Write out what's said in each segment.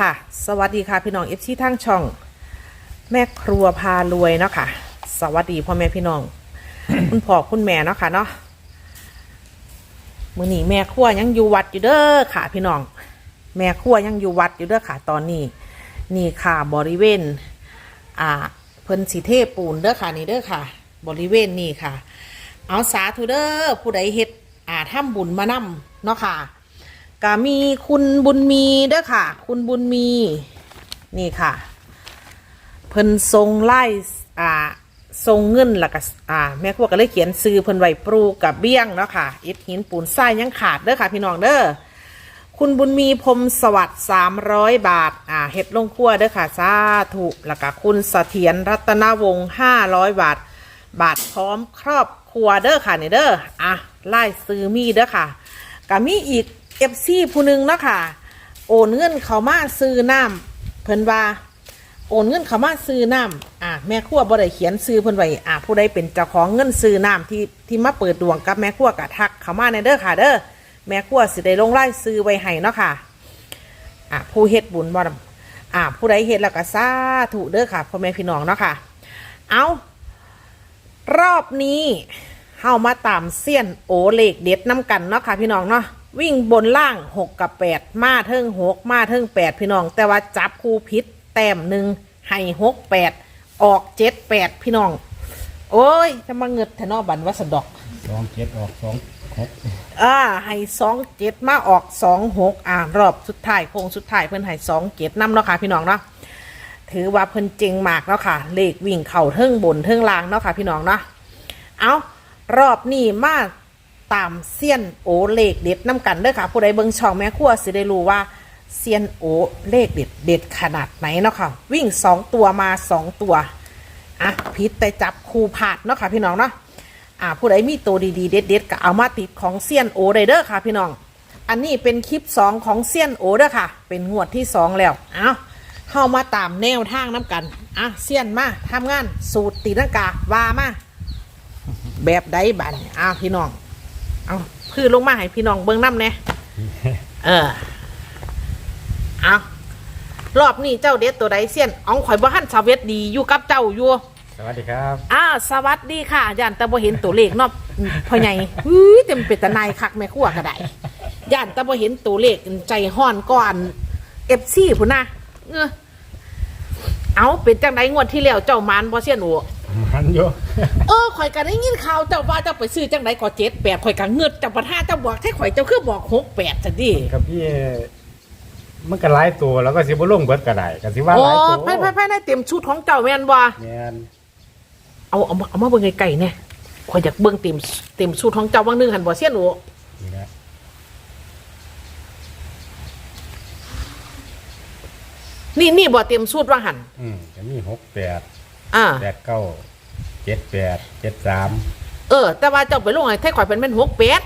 ค่ะ สวัสดีค่ะพี่น้องเอฟซีทั้งช่อง แม่ครัวพารวยเนาะค่ะ สวัสดีพ่อแม่พี่น้อง คุณพ่อคุณแม่เนาะค่ะเนาะมือนี้แม่ครัวยังอยู่วัดอยู่เด้อค่ะ พี่น้อง แม่ครัวยังอยู่วัดอยู่เด้อค่ะ ตอนนี้ นี่ค่ะบริเวณ อ่า เพิ่นสีเทปูนเด้อค่ะนี่เด้อค่ะ บริเวณนี่ค่ะ เอาสาธุเด้อผู้ใดเฮ็ดอ่าทำบุญมานำเนาะค่ะ ก็มีคุณบุญมีเด้อค่ะ คุณบุญมี นี่ค่ะ เพิ่นทรงไล่อ่าทรงเงินแล้วก็อ่าแม่ครัวก็เลยเขียนซื้อเพิ่นไว้ปลูกกับเบี้ยงเนาะค่ะอิฐหินปูนทรายยังขาดเด้อค่ะ พี่น้องเด้อคุณบุญมีพรมสวัสดิ์สามร้อยบาท อ่าเฮ็ดลงครัวเด้อค่ะสาธุแล้วก็คุณเสถียรรัตนวงศ์ห้าร้อยบาท บาทพร้อมครอบครัวเด้อค่ะนี่เด้ออะไล่ซื้อมีเด้อค่ะก็มีอีก เอฟซีผู้หนึ่งเนาะค่ะ โอนเงินเขามาซื้อน้ำเพิ่นว่า โอนเงินเขามาซื้อน้ำอะแม่ครัวบ่ได้เขียนซื้อเพิ่นไว้อะผู้ใดเป็นเจ้าของเงินซื้อน้ำที่ที่มาเปิดดวงกับแม่ครัวกะทักเขามาในเด้อค่ะ เด้อแม่ครัวสิได้ลงไล่ซื้อไว้ให้เนาะค่ะอะผู้เฮ็ดบุญบ่นำอะผู้ใดเฮ็ดแล้วก็สาธุเด้อค่ะพ่อแม่พี่น้องเนาะค่ะ เอารอบนี้เฮามาตามเสี้ยนโอเลขเด็ดน้ำกันเนาะค่ะพี่น้องเนาะ วิ่งบนล่างหกกับแปดมาเทิงหกมาเทิงแปดพี่น้อง แต่ว่าจับคู่พิษแต้มหนึ่งให้หกแปดออกเจ็ดแปดพี่น้อง โอ้ยจะมาเงิดแทนอบันวัสดอกสองเจ็ดออกสองหกอ่าให้สองเจ็ดมาออกสองหกอ่ารอบสุดท้ายโค้งสุดท้ายเพิ่นให้สองเจ็ดนำเนาะค่ะพี่น้องเนาะถือว่าเพิ่นเจ๋งมากเนาะค่ะเลขวิ่งเข่าเทิงบนเทิงล่างเนาะค่ะพี่น้องเนาะเอารอบนี้มา ตามเซียนโอเลขเด็ดน้ำกันเด้อค่ะ ผู้ใดเบิ่งช่องแม่ครัวสิได้รู้ว่าเซียนโอเลขเด็ดเด็ดขนาดไหนเนาะค่ะ วิ่งสองตัวมาสองตัวอะพิษแต่จับคูผาดเนาะค่ะพี่น้องเนาะอ่าผู้ใดมีตัวดีๆเด็ดๆก็เอามาติดของเซียนโอได้เด้อค่ะพี่น้อง อันนี้เป็นคลิป 2 ของเซียนโอเด้อค่ะ เป็นงวดที่ 2 แล้วเอาเข้ามาตามแนวทางน้ำกันอะเซียนมาทำงานสูตรตีนังกาว่ามาแบบใดบันอ้าวพี่น้อง เอาคือลงมาให้พี่น้องเบิ้งน้ำเนี่ยเออ เอารอบนี้เจ้าเด็ดตัวใดเซียนเอ๋องข่อยบ่หันสาวเวทดีอยู่กับเจ้าอยู่ สวัสดีครับอ่าสวัสดีค่ะย่านตะบ่เห็นตัวเลขเนาะพ่อใหญ่อุ้ยเต็มเป็นตะนายคักแม่ครัวก็ได้ย่านตะบ่เห็นตัวเลขใจห้อนก่อนเอฟซีพุ่นนะเออ เอาเป็นจังไดงวดที่แล้วเจ้ามานบ่เสียหนูมันอยู่เออข่อยก็ได้ยินข่าวเจ้าว่าเจ้าไปซื้อจังไดก็เจ็ดแปดข่อยก็เงือดเจ้าประท่าเจ้าบอกให้ข่อยเจ้าคือบอกหกแปดจังดิกับพี่มันก็หลายตัวแล้วก็สิบ่ลงเบิดก็ได้ก็สิว่าโอ้หลายตัวไพ่ไพ่ไพ่ได้เต็มชุดของเจ้าแม่นบ่แม่นเอาเอามาเอามาเบิ่งไกลๆเนี่ยข่อยอยากเบิ่งเต็มเต็มชุดของเจ้าบางนึงหันบ่เสียหนู นี่นะนี่นี่บ่เตรียมสูตรว่าหันอืมก็มีหกแปดอ่า แปดเก้าเจ็ดแปดเจ็ดสามเออ แต่ว่าเจ้าไปลงไอ้ไทยข่อยเป็นเป็นหกเป็ด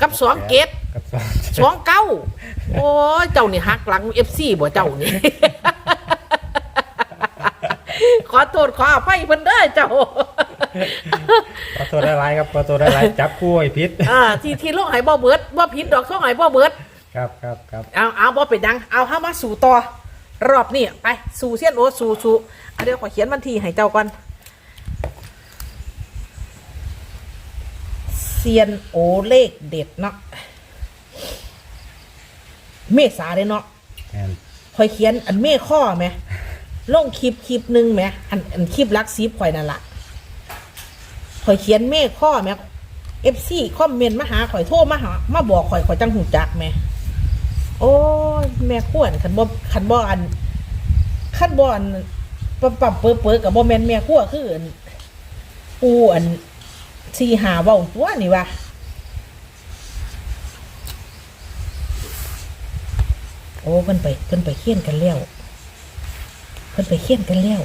กับสองเกตกับสองสองเก้าโอ้ยเจ้านี่หักหลังเอฟซีบ่เจ้านี่ ขอโทษขออภัยเพิ่นเด้อเจ้า ขอตัวได้หลายครับขอตัวได้หลายจับคู่ให้พิษอ่าที่ที่ลงให้บ่เบิดบ่ผิดดอกท่องให้บ่เบิด ครับครับครับเอาเอาบ่เป็นหยังเอาเข้ามาสู่ต่อ รอบนี้ไปสู่เสียนโอสู่สู่อะเดี๋ยวขอเขียนวันที่ให้เจ้าก่อนเซียนโอเลขเด็ดเนาะเมษาเลยเนาะแม่นคอยเขียนอันเมฆข้อไหมลงคลิปคลิปหนึ่งไหมอันอันคลิปลักซีข่อยนั่นละข่อยเขียนเมฆข้อไหมเอฟซีคอมเมนต์มาหาข่อยโทรมาหามาบอกข่อยข่อยจังหูจักไหม โอ้ยแม่ขวนขันบ่ขันบ่อันขันบ่อันปั๊มปั๊มเปิดเปิดกับบ่แมนแม่ขั้วคืออันปูอันสีหาเว้าตัวนี่วะโอ้เพิ่นไปเพิ่นไปเคียนกันแล้วเพิ่นไปเคียนกันแล้ว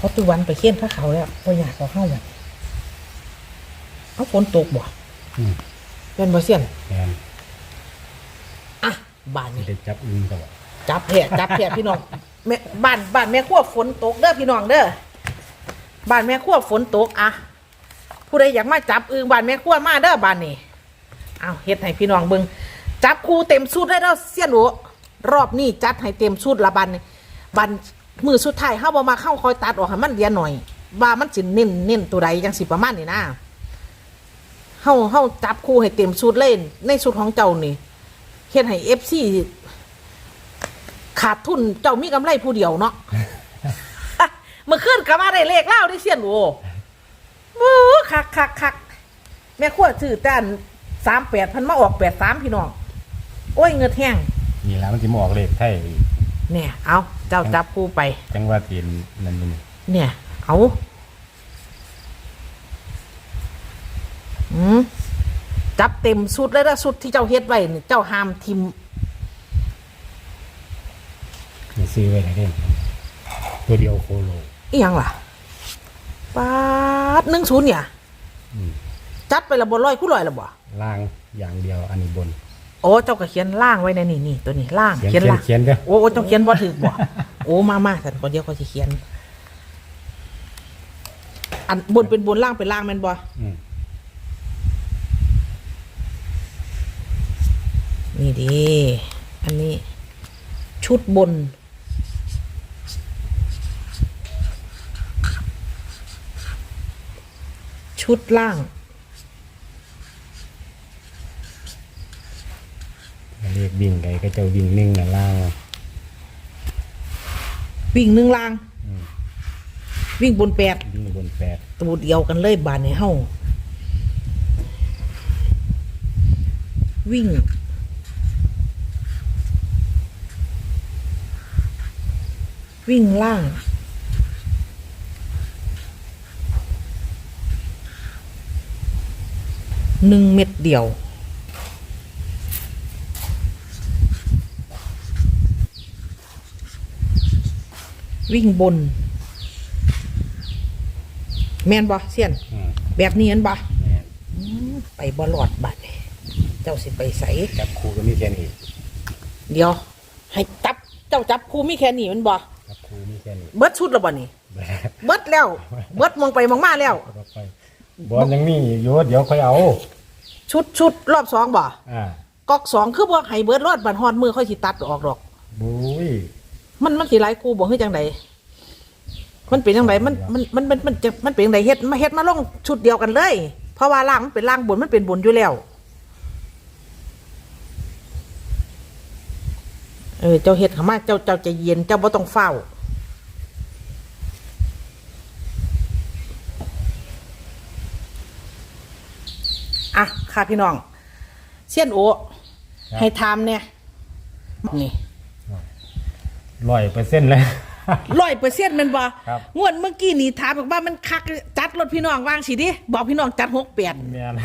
เพราะตุวันไปเคียนพระเขาแล้วพออยากเอาเข้าแบบเอาฝนตกบ่อืมเป็นบ่เสียนแม่นอะบ้านนี้ได้จับอึงตลอดจับแผลจับแผลพี่น้องแม่บ้านบ้านแม่ขั้วฝนตกเด้อพี่น้องเด้อบ้านแม่ขั้วฝนตกอะผู้ใดอยากมาจับอึงบานแม่ขั้วมาเด้อบานนี่เอาเฮ็ดให้พี่น้องเบิงจับคู่เต็มสูตรได้แล้วเสียนโอรอบนี้จัดให้เต็มสูตรละบันนี่บัน มือสุดท้ายเฮาบ่มาเข้าคอยตัดออกให้มันเหลียหน่อย ว่ามันสิเน้นเน้นตัวใดจังสิประมาณนี้นะเฮาเฮาจับคู่ให้เต็มสูตรเล่น ในสูตรของเจ้านี่เฮ็ดให้ FC ขาดทุนเจ้ามีกำไรผู้เดียวเนาะ เมื่อคืนก็มาได้เลขเล่าได้เสียนโอวู้คักคักคักแม่ขั้วซื้อแต่สามแปดพันมาออกแปดสามพี่น้อง โอ้ยเงินแห้งนี่แล้วมันสิมาออกเลขไทย เนี่ย เอาเจ้าจับคู่ไป จังว่าตีนนั่นนี่เนี่ย เอาอืมจับเต็มสุดเลยนะสุดที่เจ้าเฮ็ดไว้นี่เจ้าห้ามทิมนี่ซื้อไว้ได้เด่นตัวเดียวโคโลอีหยังล่ะปาดหนึ่งศูนย์เนี่ย อืมจัดไปละบนร้อยคู่ร้อยละบ่ล่างอย่างเดียวอันนี้บน โอ้เจ้าก็เขียนล่างไว้ในนี่นี่ตัวนี้ล่างเขียนเขียนเขียนล่างเขียนเด้อโอ้โอ้เจ้าเขียนบ่ถึกบ่โอ้มามาสันคนเดียวเขาจะเขียน อันบนเป็นบนล่างเป็นล่างแม่นบ่อืมนี่ดี อันนี้ ชุดบน ชุดล่าง เลข วิ่งไกก็เจ้าวิ่งหนึ่งน่ะล่างวิ่งหนึ่งล่าง อืมวิ่งบนแปดวิ่งบนแปดตัวเดียวกันเลยบานในเฮ้าวิ่ง วิ่งล่าง หนึ่งเม็ดเดียว วิ่งบน แมนบ่เสียน อืมแบบนี้เห็นบ่แม่นอืมไปบ่หลอดบัดนี่เจ้าสิไปใสจับครูก็มีแค่นี้เดี๋ยว ให้จับเจ้าจับครูมีแค่นี้แมันบ่จับครูมีแค่นี้เบิดชุดแล้วบ่นี่แบบเบิดแล้ว เบิดมองไปมองมาแล้วก็ไปบอลยังมีอยู่เดี๋ยวค่อยเอา ชุดชุดรอบสองบ่อ่าก๊อกสองคือบ่ให้เบิดรอดบัดฮอดมือค่อยสิตัดออกดอก บุ้ย มันมันสิหลายครูบ่คือจังไดมันเป็นจังไดมันมันมันมันมันจะมันเป็นจังไดเฮ็ดมาเฮ็ดมาลงชุดเดียวกันเลย เพราะว่าล่างมันเป็นล่างบนมันเป็นบนอยู่แล้ว เออเจ้าเฮ็ดเข้ามาเจ้าเจ้าใจะเย็นเจ้าบ่ต้องเฝ้าอะค่ะพี่น้องเสี้ยนโอให้ทำเนี่ยนี่ ร้อยเปอร์เซ็นต์เลย ร้อยเปอร์เซ็นต์มันบ่ครับ งวดเมื่อกี้นี่ถามบอกว่ามันคักจัดรถพี่น้องวางสิดิบอกพี่น้องจัดหกเปลี่ยนแม่น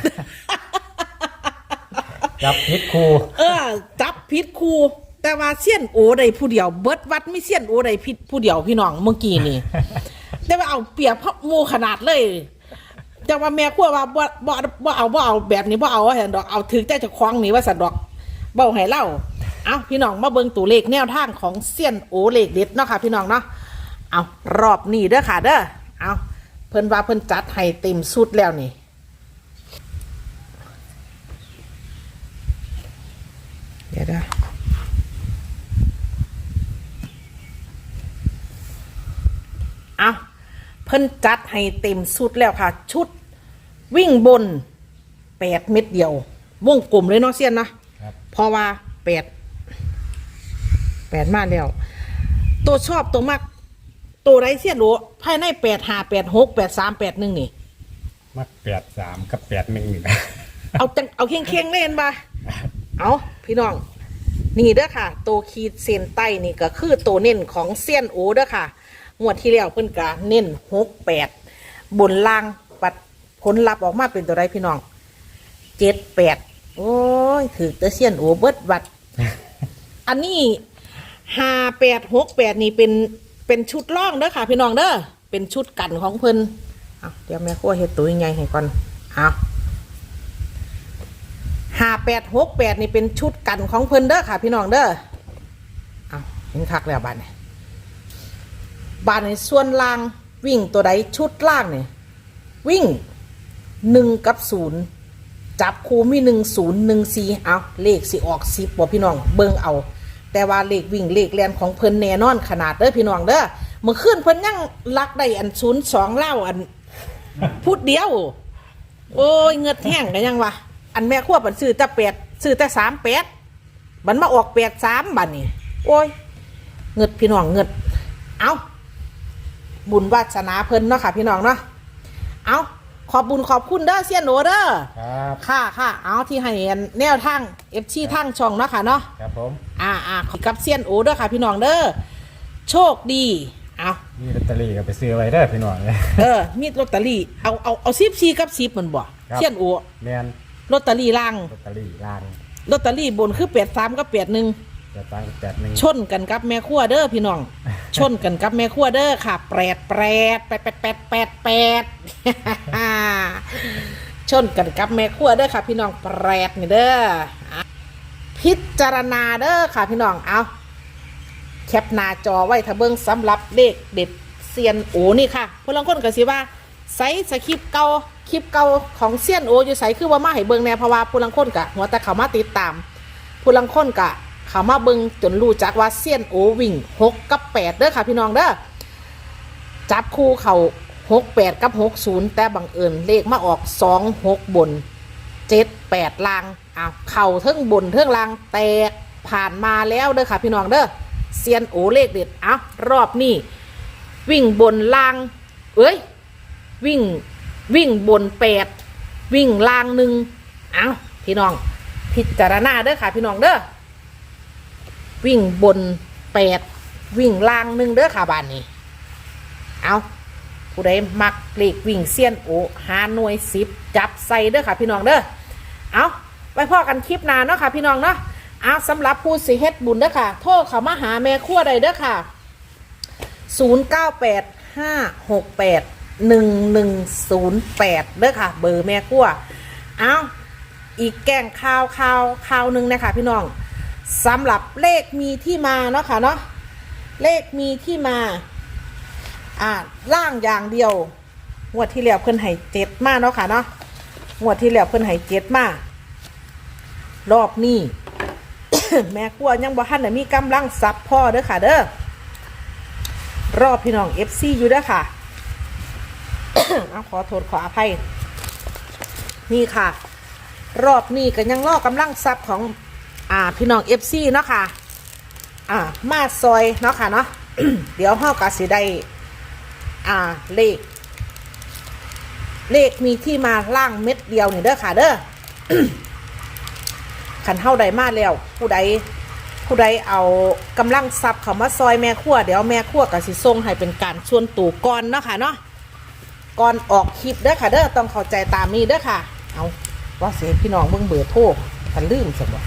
จับพิษครูเออ จับผิดครูแต่ว่าเสี้ยนโอใดผู้เดียวเบิดวัดไม่เสี้ยนโอใดผิดผู้เดียวพี่น้องเมื่อกี้นี่ แต่ว่าเอาเปรียบเพราะหมูขนาดเลยแต่ว่าแม่ขั้วว่าบ่บ่บ่เอาบ่เอาแบบนี้บ่เอาว่าสันดอกเอาถือแต่เจะคว้าของนี่ว่าสันดอกเบ้าให้เล่า เอาพี่น้องมาเบิ่งตัวเลขแนวทางของเสี้ยนโอเลขเด็ดเนาะค่ะพี่น้องเนาะเอารอบนี้เด้อค่ะเด้อเอาเพิ่นว่าเพิ่นจัดให้เต็มสุดแล้วนี่เดี๋ยวนะเอาเพิ่นจัดให้เต็มสุดแล้วค่ะ ชุดวิ่งบนแปดเม็ดเดียววงกลมเลยเนาะเซียนนะครับเพราะว่าแปดแปดมาแล้ว ตัวชอบตัวมากตัวไรเซียนรู้ภายในแปดห้าแปดหกแปดสามแปดหนึ่งนี่ มักแปดสามกับแปดหนึ่งนี่นะ เอาจังเอาเคียงเคียงๆเล่นบ่เอาพี่น้อง นี่เด้อค่ะ ตัวขีดเส้นใต้นี่ก็คือตัวเน้นของเซียนโอเด้อค่ะ งวดที่แล้วเพิ่นก็เน้นหกแปดบนล่างปัดผลลัพธ์ออกมาเป็นตัวไรพี่น้องเจ็ดแปดโอ้ยถือแต่เซียนโอเบิดวัด อันนี้ ห้าแปดหกแปดนี่เป็นเป็นชุดล่องเด้อค่ะ พี่น้องเด้อเป็นชุดกันของเพิ่นเอาเดี๋ยวแม่ครัวเฮ็ดตัวยังไงให้ก่อนเอาห้าแปดหกแปดนี่เป็นชุดกันของเพิ่นเด้อค่ะ พี่น้องเด้อเอาเห็นคักแล้วบ้านนี่บ้านในส่วนล่างวิ่งตัวใดชุดล่างเนี่ยวิ่งหนึ่งกับศูนย์จับคูมีหนึ่งศูนย์หนึ่งสี่เอาเลขสิออกสิบบ่พี่น้องเบิ่งเอา แต่ว่าเลขวิ่งเลขแลนของเพิ่นแน่นอนขนาดเด้อพี่น้องเด้อเมื่อคืนเพิ่นยังลักได้อันศูนย์สองเล่าอันพูดเดียว โอ้ยเงือดแห้งกันยังวะอันแม่ขั้วบันซื้อแต่แปดซื้อแต่สามแปดบันมาออกแปดสามบันนี่โอ้ยเงือดพี่น้องเงือดเอาบุญวาสนาเพิ่นเนาะค่ะพี่น้องเนาะเอา ขอบบุญขอบคุณเด้อเสียโหนเด้อครับ ค่ะค่ะเอาที่ให้แนวทางเอฟชีทางช่องเนาะค่ะเนาะ ครับผม อ่าอ่าขอบกับเซียนโอเด้อค่ะ พี่น้องเด้อโชคดีเอามีลอตเตอรี่ก็ไปซื้อไว้เด้อพี่น้องเลยเออ มีลอตเตอรี่เอาเอาเอาซิบซีกับซิบมันบ่ครับเขียนอัวแมนลอตเตอรี่ล่างลอตเตอรี่ล่างลอตเตอรี่บนคือแปดสามกับแปดหนึ่ง จะตั้งแปดหนึ่งชนกันกับแม่ขั้วเด้อพี่น้อง ชนกันกับแม่ขั้วเด้อค่ะแปดแปดแปดแปดแปดแปดแปดชนกันกับแม่ขั้วเด้อค่ะ พี่น้องแปดนี่เด้ออะพิจารณาเด้อค่ะพี่น้องเอาแคปหน้าจอไว้ถ้าเบิ่งสำหรับเลขเด็ดเซียนโอนี่ค่ะพลังคนก็สิว่าไซส์สคริปต์เก่าคลิปเก่าของเซียนโออยู่ไสคือว่ามาให้เบิ่งแน่เพราะว่าพลังคนกะหัวแต่เขามาติดตามพลังคนกะ เขามาเบิงจนรู้จักว่าเซียนโอวิ่งหกกับแปดเด้อค่ะพี่น้องเด้อจับคู่เขาหกแปดกับหกศูนย์แต่บังเอิญเลขมาออกสองหกบนเจ็ดแปดลางอ้าวเข่าเทิงบนเทิงลางแตกผ่านมาแล้วเด้อค่ะพี่น้องเด้อเซียนโอเลขเด็ดอ้าวรอบนี้วิ่งบนลาง เอ้ย วิ่งวิ่งบนแปดวิ่งล่างหนึ่งเอาวพี่น้อง พิจารณาเด้อค่ะพี่น้องเด้อ วิ่งบนแปดวิ่งล่างหนึ่งเด้อค่ะบ้านนี้ เอาผู้ใดมักเลขวิ่งเซียนโอหาหน่วยสิบจับใส่เด้อค่ะพี่น้องเด้อ เอาไว้พ่อกันคลิปหน้าเนาะค่ะพี่น้องเนาะเอาสำหรับผู้สิเฮ็ดบุญเด้อค่ะ โทษเขามาหาแม่ขั้วใดเด้อค่ะ 0 9 8 5 6 8 1 1 0 8เด้อค่ะ เบอร์แม่กั้วเอาอีกแกงข่าวข่าวข่าวหนึ่งนะคะพี่น้อง สำหรับเลขมีที่มาเนาะค่ะเนาะเลขมีที่มา อ่าล่างอย่างเดียวงวดที่แล้วเพิ่นให้เจ็ดมาเนาะค่ะเนาะงวดที่แล้วเพิ่นให้เจ็ดมารอบนี้ แม่กั้วยังบ่ทันได้มีกำลังซับพ่อเด้อค่ะ เด้อรอบพี่น้อง FC อยู่เด้วยค่ะ เอาขอโทษขออภัย นี่ค่ะ รอบนี้ก็ยังรอกำลังซับของ อ่าพี่น้อง FC เนาะค่ะ อ่ามาซอยเนาะค่ะเนาะเดี๋ยวห้ากาสิได้อ่าเลข เลขมีที่มาล่างเม็ดเดียวนี่เด้อค่ะเด้อขันเท่าใดมาแล้ว ผู้ใดผู้ใดเอากำลังทรัพย์เขามาซอยแม่ขั้วเดี๋ยวแม่ขั้วกับสิส่งให้เป็นการชวนตู่ก่อนเนาะค่ะเนาะก่อนออกคลิปเด้อค่ะเด้อต้องเข้าใจตามนี้เด้อค่ะ เอาว่าเสียพี่น้องเบิ่งเบอร์โทรกันลืมซะบ่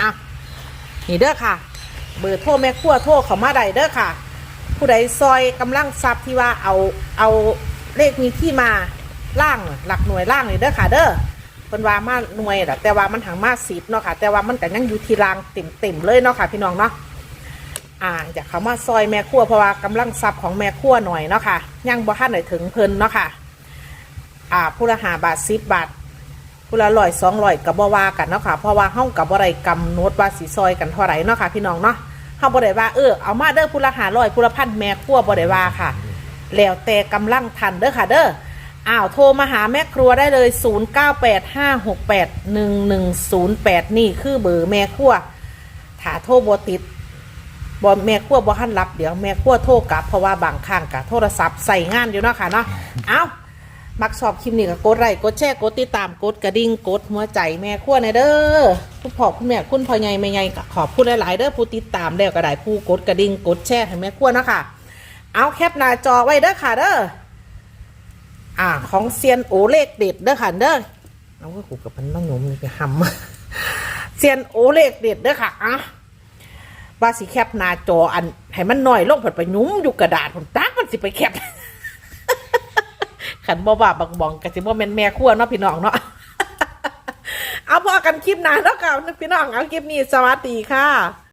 อะนี่เด้อค่ะ เบอร์โทรแม่ขั้วโทรเขามาได้เด้อค่ะ ผู้ใดซอยกำลังทรัพย์ที่ว่าเอาเอาเลขมีที่มาล่างหลักหน่วยล่างนี่เด้อค่ะ เด้อเพิ่นว่ามาหน่วยแหละแต่ว่ามันถังมาสิบเนาะค่ะ แต่ว่ามันก็ยังอยู่ที่รางเต็มเต็มๆเลยเนาะค่ะ พี่น้องเนาะอ่าอยากเขามาซอยแม่ครัวเพราะว่ากำลังซับของแม่ครัวหน่อยเนาะค่ะยังบ่ทันได้ถึงเพิ่นเนาะค่ะ อ่าผู้ละหาบาทสิบบาท ผู้ละร้อยสองร้อยกับบ่ว่ากันเนาะค่ะเพราะว่าเฮากับบ่ได้กำหนดว่าสิซอยกันเท่าไหร่เนาะค่ะพี่น้องเนาะเฮาบ่ได้ว่าเออเอามาเด้อผู้ละหาร้อยผู้ละพันแม่ครัวบ่ได้ว่าค่ะ แล้วแต่กำลังทันเด้อค่ะเด้ออ้าวโทรมาหาแม่ครัวได้เลย 0985681108 นี่คือเบอร์แม่ครัวถ้าโทรบ่ติดบ่แม่ครัวบ่ทันรับเดี๋ยวแม่ครัวโทรกลับเพราะว่าบางครั้งกะโทรศัพท์ใส่งานอยู่เนาะค่ะเนาะ เอ้า มักชอบคลิปนี้ก็กดไลค์กดแชร์กดติดตามกดกระดิ่งกดหัวใจแม่ครัวในเด้อผู้พ่อคุณแม่คุณพ่อใหญ่แม่ใหญ่ก็ขอบคุณหลายๆเด้อผู้ติดตามแล้วก็ได้ผู้กดกระดิ่งกดแชร์ให้แม่ครัวเนาะค่ะ เอาแคปหน้าจอไว้เด้อค่ะเด้ออ่าของเซียนโอเลขเด็ดเด้อค่ะเด้อเอาว่ากูกับมันต้องหนุ่มไปหำเซียนโอเลขเด็ดเด้อค่ะอะว่าสิแคปหน้าจออันให้มันหน่อยลงผัดไปหนุ่มอยู่กระดาษผมตักมันสิไปแคป ขันบ่บ่าบังบองกับสิบ่แม่นแม่ขั้วเนาะพี่น้องเนาะเอาพอกันคลิปหน้าเนาะค่ะพี่น้องเอาคลิปนี้สวัสดีค่ะ